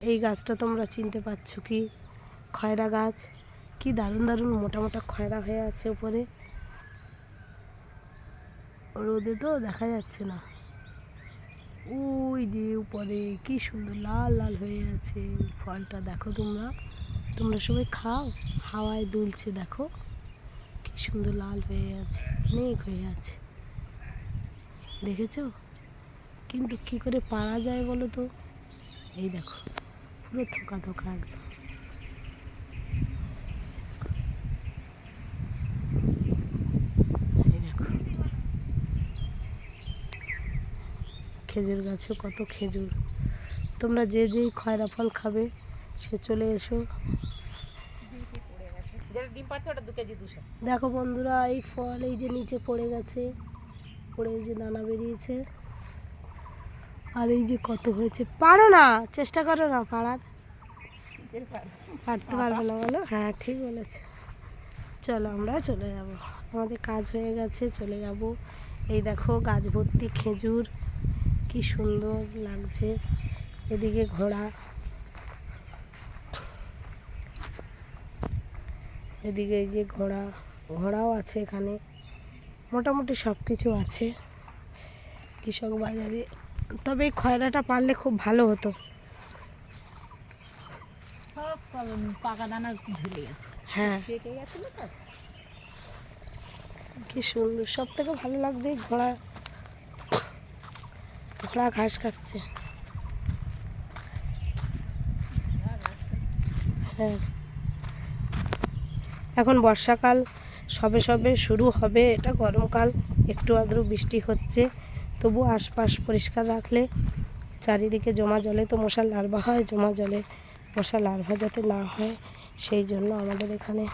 এই গাছটা তোমরা চিনতে পারছ কি? খয়রা গাছ। কি দারুণ দারুণ মোটা মোটা খয়রা হয়ে আছে উপরে। রোদে তো দেখা যাচ্ছে না। ওই যে উপরে কি সুন্দর লাল লাল হয়ে আছে ফলটা। দেখো তোমরা। তোমরা সবাই খাও। হাওয়ায় দুলছে, দেখো। কি সুন্দর লাল হয়ে আছে অনেক হয়ে আছে। দেখেছ? কিন্তু কি করে পারা যায় বলো তো? এই দেখো। পুরো থোকা থোকা একদম খেজুর গাছে কত খেজুর। তোমরা যে যেই খয়রা ফল খাবে সে চলে এসো। দেখো বন্ধুরা এই ফল এই যে নিচে পড়ে গেছে পড়ে এই যে দানা বেরিয়েছে। আর এই যে কত হয়েছে পারো না চেষ্টা করো না পারার পারতে পারবে না বলো? হ্যাঁ ঠিক বলেছে। চলো আমরা চলে যাব। আমাদের কাজ হয়ে গেছে চলে যাব। এই দেখো গাছ ভর্তি খেজুর। কি সুন্দর লাগছে। এদিকে ঘোড়া। এদিকে এই যে ঘোড়া। ঘোড়াও আছে এখানে। মোটামুটি সব কিছু আছে। কৃষক বাজারে। তবে এই খয়রাটা পারলে খুব ভালো হতো। পাকা দানা ঝুলে গেছে। হ্যাঁ। পেকে গেছিল তো কি সুন্দর। সব থেকে ভালো লাগছে ঘোড়া। ঘোড়া ঘাস খাচ্ছে। হ্যাঁ। এখন বর্ষাকাল সবে সবে শুরু হবে। এটা গরমকাল একটু আদ্রু বৃষ্টি হচ্ছে। তবু আশপাশ পরিষ্কার রাখলে চারিদিকে জমা জলে তো মশার লার্ভা হয় জমা জলে মশার লার্ভা যাতে না হয়, সেই জন্য আমাদের এখানে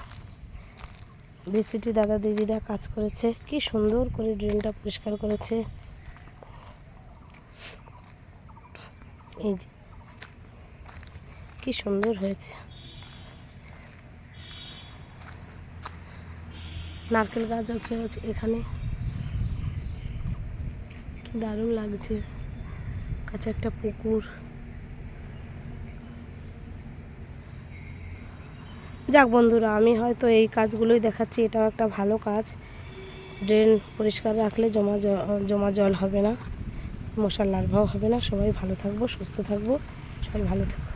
বিসিটি দাদা দিদিরা কাজ করেছে। কি সুন্দর করে ড্রেনটা পরিষ্কার করেছে। এই যে, কি সুন্দর হয়েছে। নারকেল গাছ আছে এখানে। কি দারুণ লাগছে। কাছে একটা পুকুর। যাক বন্ধুরা, আমি হয়তো এই কাজগুলোই দেখাচ্ছি, এটাও একটা ভালো কাজ। ড্রেন পরিষ্কার রাখলে জমা জমা জল হবে না, মশার লার্ভাও হবে না। সবাই ভালো থাকব, সুস্থ থাকব, সবাই ভালো থাকব